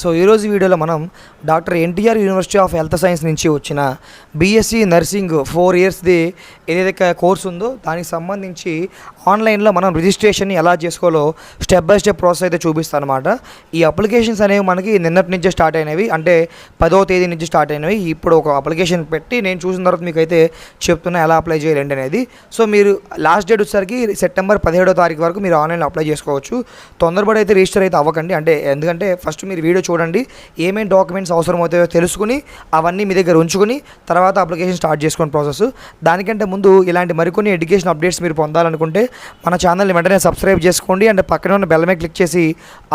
so ఈరోజు వీడియోలో మనం doctor NTR university of health science నుంచి వచ్చిన బీఎస్సీ నర్సింగ్ ఫోర్ ఇయర్స్ది ఏదైతే కోర్స్ ఉందో దానికి సంబంధించి ఆన్లైన్లో మనం రిజిస్ట్రేషన్ ఎలా చేసుకోవాలో స్టెప్ బై స్టెప్ ప్రాసెస్ అయితే చూపిస్తాను అనమాట ఈ అప్లికేషన్స్ అనేవి మనకి నిన్నటి నుంచే స్టార్ట్ అయినవి. అంటే పదో తేదీ నుంచి స్టార్ట్ అయినవి. ఇప్పుడు ఒక అప్లికేషన్ పెట్టి నేను చూసిన తర్వాత మీకు అయితే చెప్తున్నా ఎలా అప్లై చేయాలండి అనేది. సో మీరు లాస్ట్ డేట్ వచ్చేసరికి సెప్టెంబర్ పదిహేడో తారీఖు వరకు మీరు ఆన్లైన్లో అప్లై చేసుకోవచ్చు. తొందరపడి అయితే రిజిస్టర్ అయితే అవ్వకండి. అంటే ఎందుకంటే ఫస్ట్ మీరు వీడియో చూడండి. ఏమేమి డాక్యుమెంట్స్ అవసరం అవుతాయో తెలుసుకుని అవన్నీ మీ దగ్గర ఉంచుకుని తర్వాత అప్లికేషన్ స్టార్ట్ చేసుకునే ప్రాసెస్ దానికంటే ముందు ఇలాంటి మరికొన్ని ఎడ్యుకేషన్ అప్డేట్స్ మీరు పొందాలనుకుంటే మన ఛానల్ని వెంటనే సబ్స్క్రైబ్ చేసుకోండి. అండ్ పక్కన ఉన్న బెల్ మీద క్లిక్ చేసి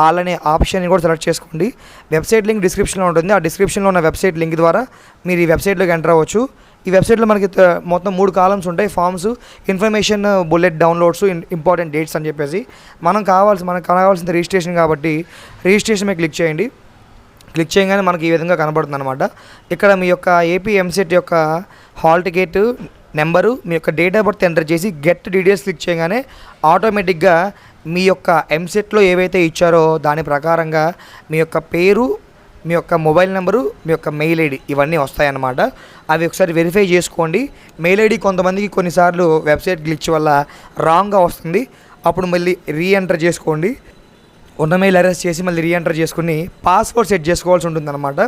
ఆల్ అనే ఆప్షన్ని కూడా సెలెక్ట్ చేసుకోండి. వెబ్సైట్ లింక్ డిస్క్రిప్షన్లో ఉంటుంది. ఆ డిస్క్రిప్షన్లో ఉన్న వెబ్సైట్ లింక్ ద్వారా మీరు ఈ వెబ్సైట్లోకి ఎంటర్ అవ్వచ్చు. ఈ వెబ్సైట్లో మనకి మొత్తం మూడు కాలమ్స్ ఉంటాయి. Forms information bullet downloads important dates అని చెప్పేసి. మనం కావాల్సి మనకు కావాల్సిన రిజిస్ట్రేషన్ కాబట్టి రిజిస్ట్రేషన్ మీద క్లిక్ చేయండి. క్లిక్ చేయగానే మనకి ఈ విధంగా కనబడుతుంది అనమాట ఇక్కడ మీ యొక్క ఏపీ ఎంసెట్ యొక్క హాల్ టికెట్ నెంబరు మీ యొక్క డేట్ ఆఫ్ బర్త్ ఎంటర్ చేసి గెట్ డీటెయిల్స్ క్లిక్ చేయగానే ఆటోమేటిక్గా మీ యొక్క ఎంసెట్లో ఏవైతే ఇచ్చారో దాని ప్రకారంగా మీ యొక్క పేరు మీ యొక్క మొబైల్ నెంబరు మీ యొక్క మెయిల్ ఐడి ఇవన్నీ వస్తాయన్నమాట. అవి ఒకసారి వెరిఫై చేసుకోండి. మెయిల్ ఐడి కొంతమందికి కొన్నిసార్లు వెబ్సైట్ గ్లిచ్ వల్ల రాంగ్గా వస్తుంది. అప్పుడు మళ్ళీ రీఎంటర్ చేసుకోండి. ఉన్న మెయిల్ అరెస్ట్ చేసి మళ్ళీ రీఎంటర్ చేసుకుని పాస్వర్డ్ సెట్ చేసుకోవాల్సి ఉంటుందన్నమాట.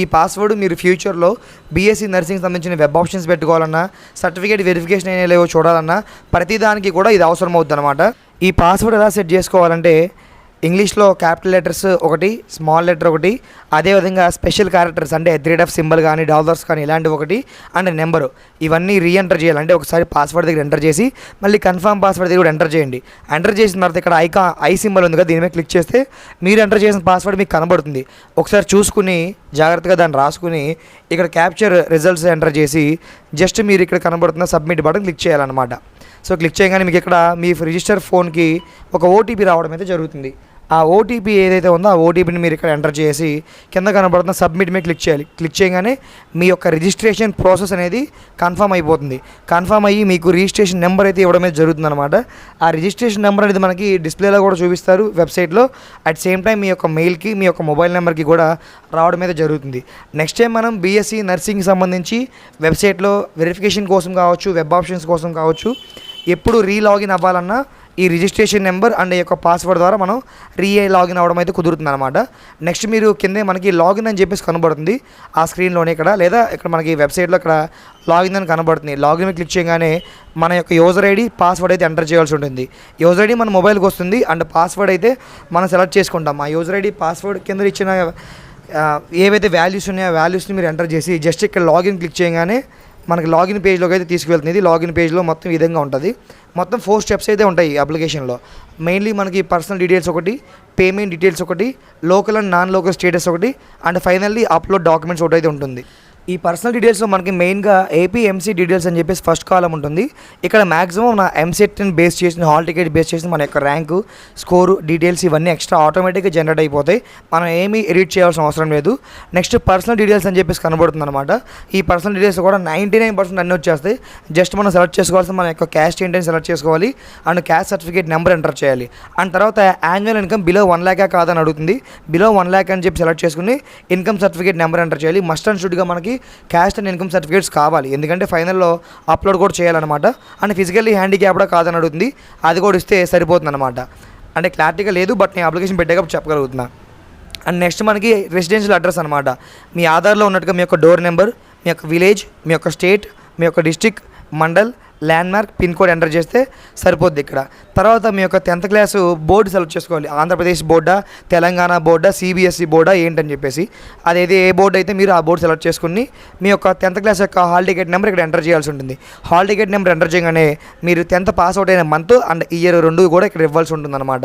ఈ పాస్వర్డ్ మీరు ఫ్యూచర్లో బీఎస్సీ నర్సింగ్ సంబంధించిన వెబ్ ఆప్షన్స్ పెట్టుకోవాలన్నా సర్టిఫికేట్ వెరిఫికేషన్ అయినా లేవో చూడాలన్నా ప్రతిదానికి కూడా ఇది అవసరం అవుతుందన్నమాట ఈ పాస్వర్డ్ ఎలా సెట్ చేసుకోవాలంటే ఇంగ్లీష్లో క్యాపిటల్ లెటర్స్ ఒకటి స్మాల్ లెటర్ ఒకటి అదేవిధంగా స్పెషల్ క్యారెక్టర్స్ అంటే ఎత్ రేట్ ఆఫ్ సింబల్ కానీ డాలర్స్ కానీ ఇలాంటివి ఒకటి అండ్ నెంబరు. ఇవన్నీ రీఎంటర్ చేయాలంటే ఒకసారి పాస్వర్డ్ దగ్గర ఎంటర్ చేసి మళ్ళీ కన్ఫర్మ్ పాస్వర్డ్ దగ్గర కూడా ఎంటర్ చేయండి. ఎంటర్ చేసిన తర్వాత ఇక్కడ ఐకా ఐ సింబల్ ఉంది కదా దీని మీద క్లిక్ చేస్తే మీరు ఎంటర్ చేసిన పాస్వర్డ్ మీకు కనబడుతుంది. ఒకసారి చూసుకుని జాగ్రత్తగా దాన్ని రాసుకుని ఇక్కడ క్యాప్చర్ రిజల్ట్స్ ఎంటర్ చేసి జస్ట్ మీరు ఇక్కడ కనబడుతున్న సబ్మిట్ బటన్ క్లిక్ చేయాలన్నమాట. సో క్లిక్ చేయగానే మీకు ఇక్కడ మీ రిజిస్టర్ ఫోన్కి ఒక ఓటీపీ రావడం అయితే జరుగుతుంది. ఆ ఓటీపీ ఏదైతే ఉందో ఆ ఓటీపీని మీరు ఇక్కడ ఎంటర్ చేసి కింద కనబడుతున్న సబ్మిట్ మీద క్లిక్ చేయాలి. క్లిక్ చేయగానే మీ యొక్క రిజిస్ట్రేషన్ ప్రాసెస్ అనేది కన్ఫర్మ్ అయిపోతుంది. కన్ఫర్మ్ అయ్యి మీకు రిజిస్ట్రేషన్ నెంబర్ అయితే ఇవ్వడం అయితే జరుగుతుంది అనమాట ఆ రిజిస్ట్రేషన్ నెంబర్ అనేది మనకి డిస్ప్లేలో కూడా చూపిస్తారు వెబ్సైట్లో. అట్ సేమ్ టైం మీ యొక్క మెయిల్కి మీ యొక్క మొబైల్ నెంబర్కి కూడా రావడం అయితే జరుగుతుంది. నెక్స్ట్ టైం మనం బీఎస్సీ నర్సింగ్ సంబంధించి వెబ్సైట్లో వెరిఫికేషన్ కోసం కావచ్చు వెబ్ ఆప్షన్స్ కోసం కావచ్చు ఎప్పుడు రీలాగిన్ అవ్వాలన్నా ఈ రిజిస్ట్రేషన్ నెంబర్ అండ్ ఈ యొక్క పాస్వర్డ్ ద్వారా మనం రీ లాగిన్ అవ్వడం అయితే కుదురుతుంది అనమాట నెక్స్ట్ మీరు కిందే మనకి లాగిన్ అని చెప్పేసి కనబడుతుంది. ఆ స్క్రీన్లోనే ఇక్కడ లేదా ఇక్కడ మనకి వెబ్సైట్లో ఇక్కడ లాగిన్ అని కనబడుతుంది. లాగిన్ క్లిక్ చేయగానే మన యొక్క యూజర్ ఐడి పాస్వర్డ్ అయితే ఎంటర్ చేయాల్సి ఉంటుంది. యూజర్ ఐడి మన మొబైల్కి వస్తుంది అండ్ పాస్వర్డ్ అయితే మనం సెలెక్ట్ చేసుకుంటాం. ఆ యూజర్ ఐడి పాస్వర్డ్ కింద ఇచ్చిన ఏవైతే వాల్యూస్ ఉన్నాయో ఆ వాల్యూస్ని మీరు ఎంటర్ చేసి జస్ట్ ఇక్కడ లాగిన్ క్లిక్ చేయగానే మనకి లాగిన్ పేజ్లోకి అయితే తీసుకువెళ్తుంది. ఇది లాగిన్ పేజ్లో మొత్తం ఈ విధంగా ఉంటుంది. మొత్తం ఫోర్ స్టెప్స్ అయితే ఉంటాయి ఈ అప్లికేషన్లో. మెయిన్లీ మనకి పర్సనల్ డీటెయిల్స్ ఒకటి పేమెంట్ డీటెయిల్స్ ఒకటి local and non local status ఒకటి అండ్ ఫైనల్లీ అప్లోడ్ డాక్యుమెంట్స్ ఒకటి అయితే ఉంటుంది. ఈ పర్సనల్ డీటెయిల్స్లో మనకి మెయిన్గా ఏపీ ఎంసీ డీటెయిల్స్ అని చెప్పేసి ఫస్ట్ కాలం ఉంటుంది. ఇక్కడ మాక్సిమం నా ఎంసెట్ని బేస్ చేసిన హాల్ టికెట్ బేస్ చేసిన మన యొక్క ర్యాంకు స్కోరు డీటెయిల్స్ ఇవన్నీ ఎక్స్ట్రా ఆటోమేటిక్గా జనరేట్ అయిపోతాయి. మనం ఏమీ ఎడిట్ చేయాల్సిన అవసరం లేదు. నెక్స్ట్ పర్సనల్ డీటెయిల్స్ అని చెప్పేసి కనబడుతుంది అనమాట ఈ పర్సనల్ డీటెయిల్స్ కూడా నైంటీ నైన్ పర్సెంట్ అన్నీ వచ్చేస్తాయి. జస్ట్ మనం సెలెక్ట్ చేసుకోవాల్సిన మన యొక్క క్యాస్ట్ ఏంటని సెలెక్ట్ చేసుకోవాలి. And caste certificate number enter చేయాలి. అండ్ తర్వాత యాన్యువల్ ఇన్కమ్ బిలో వన్ ల్యాకా కాదని అడుగుతుంది. బిలో వన్ ల్యాక్ అని చెప్పి సెలెక్ట్ చేసుకుని ఇన్కమ్ సర్టిఫికేట్ నెంబర్ ఎంటర్ చేయాలి. మస్ట్ అండ్ షుడ్గా మనకి క్యాస్ట్ అండ్ ఇన్కమ్ సర్టిఫికేట్స్ కావాలి. ఎందుకంటే ఫైనల్లో అప్లోడ్ కూడా చేయాలన్నమాట. అండ్ ఫిజికల్లీ హ్యాండిక్యాప్డా కాదని అడుగుతుంది. అది కూడా ఇస్తే సరిపోతుంది అనమాట అంటే క్లారిటీగా లేదు బట్ నేను అప్లికేషన్ పెట్టాక చెప్పగలుగుతున్నా. అండ్ నెక్స్ట్ మనకి రెసిడెన్షియల్ అడ్రస్ అనమాట మీ ఆధార్లో ఉన్నట్టుగా మీ యొక్క డోర్ నెంబర్ మీ యొక్క విలేజ్ మీ యొక్క స్టేట్ మీ యొక్క district mandal landmark pin code enter చేస్తే సరిపోద్ది ఇక్కడ. తర్వాత మీ యొక్క టెన్త్ క్లాస్ బోర్డు సెలెక్ట్ చేసుకోవాలి. ఆంధ్రప్రదేశ్ బోర్డా తెలంగాణ బోర్డా సిబిఎస్ఈ బోర్డా ఏంటని చెప్పేసి. అదైతే ఏ బోర్డు అయితే మీరు ఆ బోర్డు సెలెక్ట్ చేసుకుని మీ యొక్క టెన్త్ క్లాస్ యొక్క హాల్ టికెట్ నెంబర్ ఇక్కడ ఎంటర్ చేయాల్సి ఉంటుంది. హాల్ టికెట్ నెంబర్ ఎంటర్ చేయగానే మీరు టెన్త్ పాస్ అవుట్ అయిన మంత్ అండ్ ఇయర్ రెండు కూడా ఇక్కడ ఇవ్వాల్సి ఉంటుంది అనమాట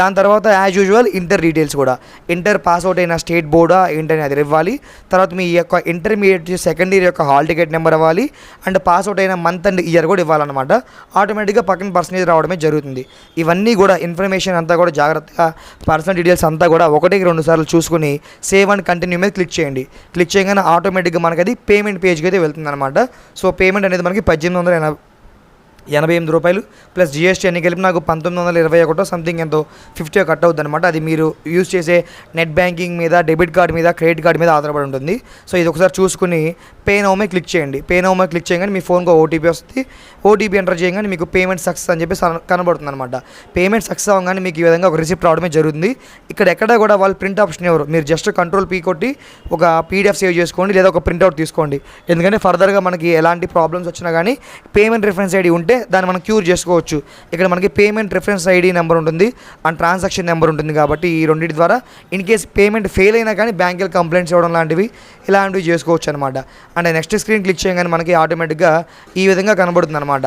దాని తర్వాత యాజ్ యూజువల్ ఇంటర్ డీటెయిల్స్ కూడా. ఇంటర్ పాస్ అవుట్ అయిన స్టేట్ బోర్డా ఏంటని అది ఇవ్వాలి. తర్వాత మీ యొక్క ఇంటర్మీడియట్ సెకండ్ ఇయర్ యొక్క హాల్ టికెట్ నెంబర్ ఇవ్వాలి అండ్ పాస్ అవుట్ అయిన మంత్ అండ్ ఇయర్ కూడా ఇవ్వాలన్నమాట. ఆటోమేటిక్గా పక్కన పర్సనేజ్ రావడమే జరుగుతుంది. ఇవన్నీ కూడా ఇన్ఫర్మేషన్ అంతా కూడా జాగ్రత్తగా పర్సనల్ డీటెయిల్స్ అంతా కూడా ఒకటికి రెండు సార్లు చూసుకుని సేవ్ అండ్ కంటిన్యూ మీద క్లిక్ చేయండి. క్లిక్ చేయగానే ఆటోమేటిక్గా మనకి అది పేమెంట్ పేజ్కి అయితే వెళ్తుంది అనమాట సో పేమెంట్ అనేది మనకి పద్దెనిమిది వందల ఎనభై ఎనభై ఎనిమిది రూపాయలు. ప్లస్ జిఎస్టీ అన్ని కలిపి నాకు పంతొమ్మిది వందల ఇరవై ఒకటో సంథింగ్ ఎంతో ఫిఫ్టీ కట్ అవుతుంది అనమాట అది మీరు యూజ్ చేసే నెట్ బ్యాంకింగ్ మీద డెబిట్ కార్డ్ మీద క్రెడిట్ కార్డ్ మీద ఆధారపడి ఉంటుంది. సో ఇది ఒకసారి చూసుకుని పే నౌమే క్లిక్ చేయండి. పే నౌమే క్లిక్ చేయగానే మీ ఫోన్కు ఓటీపీ వస్తుంది. ఓటీపీ ఎంటర్ చేయగానే మీకు పేమెంట్ సక్సెస్ అని చెప్పి కనబడుతుంది అనమాట పేమెంట్ సక్సెస్ అవ్వగానే మీకు ఈ విధంగా ఒక రిసిప్ట్ రావడమే జరుగుతుంది. ఇక్కడ ఎక్కడ కూడా వాళ్ళు ప్రింట్ ఆప్షన్ ఎవరు మీరు జస్ట్ కంట్రోల్ పీ కొట్టి ఒక పీడిఎఫ్ సేవ్ చేసుకోండి లేదా ఒక ప్రింట్అవుట్ తీసుకోండి. ఎందుకంటే ఫర్దర్గా మనకి ఎలాంటి ప్రాబ్లమ్స్ వచ్చినా కానీ పేమెంట్ రిఫరెన్స్ ఐడి ఉంటే దాన్ని మనం క్యూర్ చేసుకోవచ్చు. ఇక్కడ మనకి పేమెంట్ రిఫరెన్స్ ఐడి నెంబర్ ఉంటుంది. అండ్ ట్రాన్సాక్షన్ నెంబర్ ఉంటుంది కాబట్టి ఈ రెండింటి ద్వారా ఇన్ కేస్ పేమెంట్ ఫెయిల్ అయినా కానీ బ్యాంకులు కంప్లైంట్స్ ఇవ్వడం లాంటివి ఇలాంటివి చేసుకోవచ్చు అనమాట అండ్ నెక్స్ట్ స్క్రీన్ క్లిక్ చేయగానే మనకి ఆటోమేటిక్గా ఈ విధంగా కనబడుతుంది అనమాట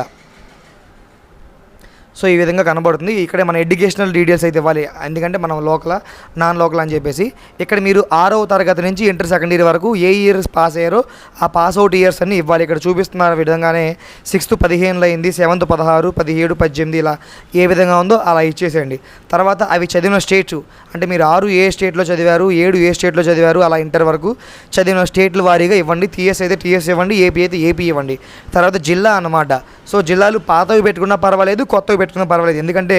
సో ఈ విధంగా కనబడుతుంది. ఇక్కడే మన ఎడ్యుకేషనల్ డీటెయిల్స్ అయితే ఇవ్వాలి. ఎందుకంటే మనం లోకల్ నాన్ లోకల్ అని చెప్పేసి ఇక్కడ మీరు ఆరవ తరగతి నుంచి ఇంటర్ సెకండ్ ఇయర్ వరకు ఏ ఇయర్స్ పాస్ అయ్యారో ఆ పాస్ అవుట్ ఇయర్స్ అన్ని ఇవ్వాలి. ఇక్కడ చూపిస్తున్న విధంగానే సిక్స్త్ పదిహేనులో అయింది సెవెంత్ పదహారు పదిహేడు పద్దెనిమిది ఇలా ఏ విధంగా ఉందో అలా ఇచ్చేసేయండి. తర్వాత అవి చదివిన స్టేట్స్ అంటే మీరు ఆరు ఏ స్టేట్లో చదివారు ఏడు ఏ స్టేట్లో చదివారు అలా ఇంటర్ వరకు చదివిన స్టేట్ల వారీగా ఇవ్వండి. టీఎస్ అయితే టీఎస్ ఇవ్వండి ఏపీ అయితే ఏపీ ఇవ్వండి. తర్వాత జిల్లా అన్నమాట. సో జిల్లాలు పాతవి పెట్టుకున్నా పర్వాలేదు కొత్తవి పెట్టుకున్నా పర్వాలేదు. ఎందుకంటే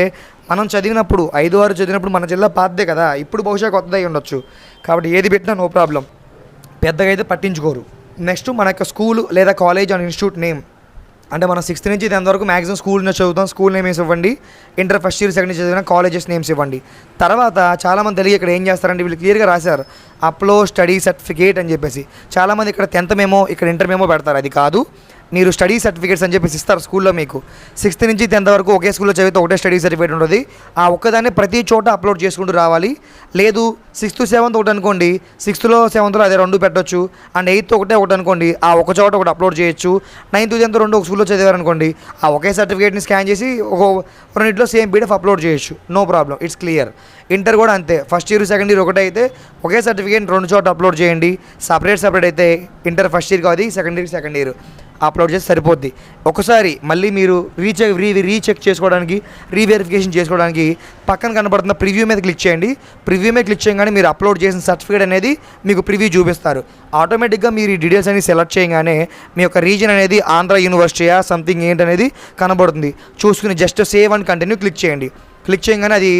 మనం చదివినప్పుడు ఐదు ఆరు చదివినప్పుడు మన జిల్లా పాతదే కదా. ఇప్పుడు బహుశా కొత్తదై ఉండొచ్చు. కాబట్టి ఏది పెట్టినా నో ప్రాబ్లం. పెద్దగా అయితే పట్టించుకోరు. నెక్స్ట్ మన యొక్క స్కూల్ లేదా కాలేజ్ అండ్ ఇన్స్టిట్యూట్ నేమ్. అంటే మనం సిక్స్త్ నుంచి టెన్త్ వరకు మ్యాక్సిమం స్కూల్ నుంచి చదువుతాం. స్కూల్ నేమ్స్ ఇవ్వండి. Inter first year second year చదివిన కాలేజెస్ నేమ్స్ ఇవ్వండి. తర్వాత చాలామంది తెలియ ఇక్కడ ఏం చేస్తారంటే వీళ్ళు క్లియర్గా రాశారు. అప్లో స్టడీ సర్టిఫికేట్ అని చెప్పేసి. చాలామంది ఇక్కడ టెన్త్ మేమో ఇక్కడ ఇంటర్ మేమో పెడతారు. అది కాదు. మీరు స్టడీ సర్టిఫికేట్స్ అని చెప్పేసి ఇస్తారు స్కూల్లో మీకు. సిక్స్త్ నుంచి టెన్త్ వరకు ఒకే స్కూల్లో చదివితే ఒకటే స్టడీ సర్టిఫికేట్ ఉంటుంది. ఆ ఒక్కదాన్ని ప్రతి చోట అప్లోడ్ చేసుకుంటూ రావాలి. లేదు సిక్స్త్ సెవెంత్ ఒకటి అనుకోండి సిక్స్త్లో సెవెంత్లో అదే రెండు పెట్టొచ్చు. అండ్ ఎయిత్ ఒకటే ఒకటి అనుకోండి ఆ ఒక చోట ఒకటి అప్లోడ్ చేయొచ్చు. నైన్త్ టెన్త్ రెండు ఒక స్కూల్లో చదివారనుకోండి ఆ ఒకే సర్టిఫికేట్ని స్కాన్ చేసి ఒక రెండింటిలో సేమ్ పీడిఎఫ్ అప్లోడ్ చేయొచ్చు. No problem it's clear inter కూడా అంతే. ఫస్ట్ ఇయర్ సెకండ్ ఇయర్ ఒకటే అయితే ఒకే సర్టిఫికేట్ రెండు చోట అప్లోడ్ చేయండి. సపరేట్ సపరేట్ అయితే ఇంటర్ ఫస్ట్ ఇయర్ కాదు second year second year upload చేసి సరిపోద్ది. ఒకసారి మళ్ళీ మీరు రీచెక్ రీ రీచెక్ చేసుకోవడానికి రీవెరిఫికేషన్ చేసుకోవడానికి పక్కన కనబడుతున్న ప్రివ్యూ మీద క్లిక్ చేయండి. ప్రివ్యూ మీద క్లిక్ చేయగానే మీరు అప్లోడ్ చేసిన సర్టిఫికేట్ అనేది మీకు ప్రివ్యూ చూపిస్తారు. ఆటోమేటిక్గా మీరు ఈ డీటెయిల్స్ అనేది సెలెక్ట్ చేయగానే మీ యొక్క రీజన్ అనేది ఆంధ్ర యూనివర్సిటీయా సంథింగ్ ఏంటనేది కనబడుతుంది. చూసుకుని just save and continue click చేయండి. క్లిక్ చేయగానే అది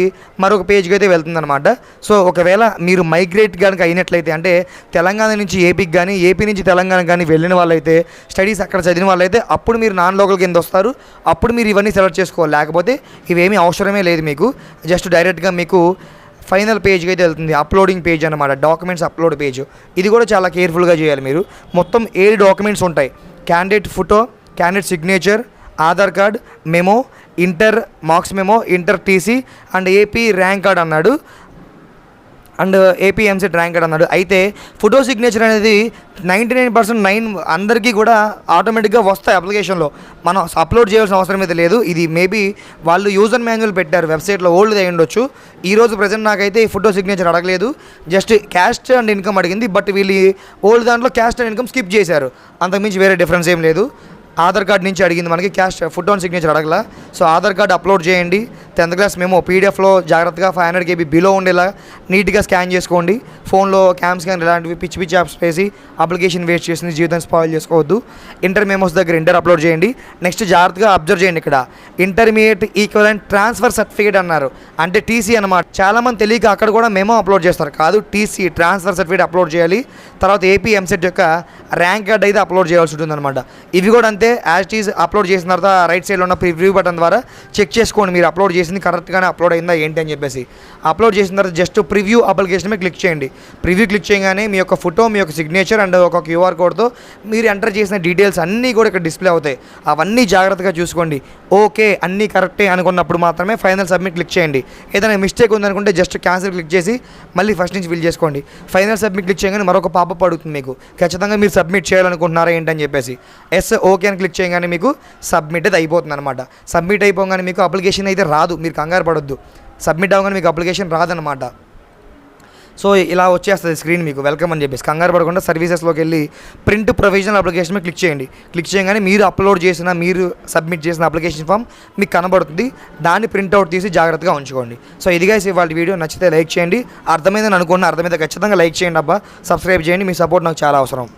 మరొక పేజ్కి అయితే వెళ్తుందనమాట సో ఒకవేళ మీరు మైగ్రేట్ కనుక అయినట్లయితే అంటే తెలంగాణ నుంచి ఏపీకి కానీ ఏపీ నుంచి తెలంగాణ కానీ వెళ్ళిన వాళ్ళైతే స్టడీస్ అక్కడ చదివిన వాళ్ళైతే అప్పుడు మీరు నాన్ లోకల్ కింద వస్తారు. అప్పుడు మీరు ఇవన్నీ సెలెక్ట్ చేసుకోవాలి. లేకపోతే ఇవేమీ అవసరమే లేదు మీకు. జస్ట్ డైరెక్ట్గా మీకు ఫైనల్ పేజ్కి అయితే వెళ్తుంది. అప్లోడింగ్ పేజ్ అనమాట డాక్యుమెంట్స్ అప్లోడ్ పేజ్ ఇది కూడా చాలా కేర్ఫుల్గా చేయాలి మీరు. మొత్తం ఏడు డాక్యుమెంట్స్ ఉంటాయి. Candidate photo candidate signature Aadhaar card memo inter marks memo inter TC and AP rank card అన్నాడు. అండ్ ఏపీఎంసీ ర్యాంక్ కార్డ్ అన్నాడు. అయితే ఫోటో సిగ్నేచర్ అనేది నైంటీ నైన్ పర్సెంట్ నైన్ అందరికీ కూడా ఆటోమేటిక్గా వస్తాయి అప్లికేషన్లో. మనం అప్లోడ్ చేయాల్సిన అవసరం అయితే లేదు. ఇది మేబీ వాళ్ళు యూజర్ మాన్యువల్ పెట్టారు వెబ్సైట్లో ఓల్డ్ అయి ఉండొచ్చు. ఈరోజు ప్రజెంట్ నాకైతే ఈ ఫోటో సిగ్నేచర్ అడగలేదు. జస్ట్ క్యాస్ట్ అండ్ ఇన్కమ్ అడిగింది బట్ వీళ్ళు ఓల్డ్ దాంట్లో క్యాస్ట్ అండ్ ఇన్కమ్ స్కిప్ చేశారు. అంతకుమించి వేరే డిఫరెన్స్ ఏం లేదు. ఆధార్ కార్డ్ నుంచి అడిగింది మనకి క్యాష్ ఫుడ్ ఆన్ సిగ్నేచర్ అడగల. సో ఆధార్ కార్డ్ అప్లోడ్ చేయండి. టెన్త్ క్లాస్ మేము పీడిఎఫ్లో జాగ్రత్తగా ఫైవ్ హండ్రెడ్ కేబీ బిలో ఉండేలా నీట్గా స్కాన్ చేసుకోండి. ఫోన్లో క్యామ్ స్కాన్ ఇలాంటివి పిచ్చి పిచ్చి యాప్స్ వేసి అప్లికేషన్ వేస్ట్ చేసి జీవితం స్పాయిల్ చేసుకోవద్దు. ఇంటర్ మెమోస్ దగ్గర ఇంటర్ అప్లోడ్ చేయండి. నెక్స్ట్ జాగ్రత్తగా అబ్జర్వ్ చేయండి ఇక్కడ. ఇంటర్మీడియట్ ఈక్వలెంట్ ట్రాన్స్ఫర్ సర్టిఫికేట్ అన్నారు. అంటే టీసీ అనమాట చాలామంది తెలియక అక్కడ కూడా మేమో అప్లోడ్ చేస్తారు. కాదు టీసీ ట్రాన్స్ఫర్ సర్టిఫికేట్ అప్లోడ్ చేయాలి. తర్వాత ఏపీ ఎంసెట్ యొక్క ర్యాంక్ కార్డ్ అయితే అప్లోడ్ చేయాల్సి ఉంటుందన్నమాట. ఇవి కూడా అంతే. యాజ్ ఈజ్ అప్లోడ్ చేసిన తర్వాత రైట్ సైడ్లో ఉన్న ప్రివ్యూ బటన్ ద్వారా చెక్ చేసుకోండి. మీరు అప్లోడ్ చేసింది కరెక్ట్గానే అప్లోడ్ అయిందా ఏంటి అని చెప్పేసి. అప్లోడ్ చేసిన తర్వాత జస్ట్ ప్రివ్యూ అప్లికేషన్ మీద క్లిక్ చేయండి. ప్రివ్యూ క్లిక్ చేయగానే మీ యొక్క ఫోటో మీ యొక్క సిగ్నేచర్ అండ్ ఒక క్యూఆర్ కోడ్తో మీరు ఎంటర్ చేసిన డీటెయిల్స్ అన్నీ కూడా ఇక్కడ డిస్ప్లే అవుతాయి. అవన్నీ జాగ్రత్తగా చూసుకోండి. ఓకే అన్నీ కరెక్టే అనుకున్నప్పుడు మాత్రమే ఫైనల్ సబ్మిట్ క్లిక్ చేయండి. ఏదైనా మిస్టేక్ ఉందనుకుంటే జస్ట్ క్యాన్సిల్ క్లిక్ చేసి మళ్ళీ ఫస్ట్ నుంచి ఫిల్ చేసుకోండి. ఫైనల్ సబ్మిట్ క్లిక్ చేయగానే మరొక పాప పడుతుంది మీకు. ఖచ్చితంగా మీరు సబ్మిట్ చేయాలనుకుంటున్నారా ఏంటని చెప్పేసి. ఎస్ ఓకే అని క్లిక్ చేయగానే మీకు సబ్మిట్ అయితే అయిపోతుంది అనమాట సబ్మిట్ అయిపోగానే మీకు అప్లికేషన్ అయితే రాదు. మీరు కంగారు పడొద్దు. సబ్మిట్ అవ్వగానే మీకు అప్లికేషన్ రాదనమాట సో ఇలా వచ్చేస్తుంది స్క్రీన్ మీకు. వెల్కమ్ అని చెప్పేసి. కంగారు పడకుండా సర్వీసెస్లోకి వెళ్ళి ప్రింట్ ప్రొవిజనల్ అప్లికేషన్ మీద క్లిక్ చేయండి. క్లిక్ చేయగానే మీరు అప్లోడ్ చేసిన మీరు సబ్మిట్ చేసిన అప్లికేషన్ ఫామ్ మీకు కనబడుతుంది. దాన్ని ప్రింట్అవుట్ తీసి జాగ్రత్తగా ఉంచుకోండి. సో ఇదిగా వాళ్ళ వీడియో నచ్చితే లైక్ చేయండి. అర్థమైందని అనుకున్న అర్థమైతే ఖచ్చితంగా లైక్ చేయండి అబ్బా. సబ్స్క్రైబ్ చేయండి. మీ సపోర్ట్ నాకు చాలా అవసరం.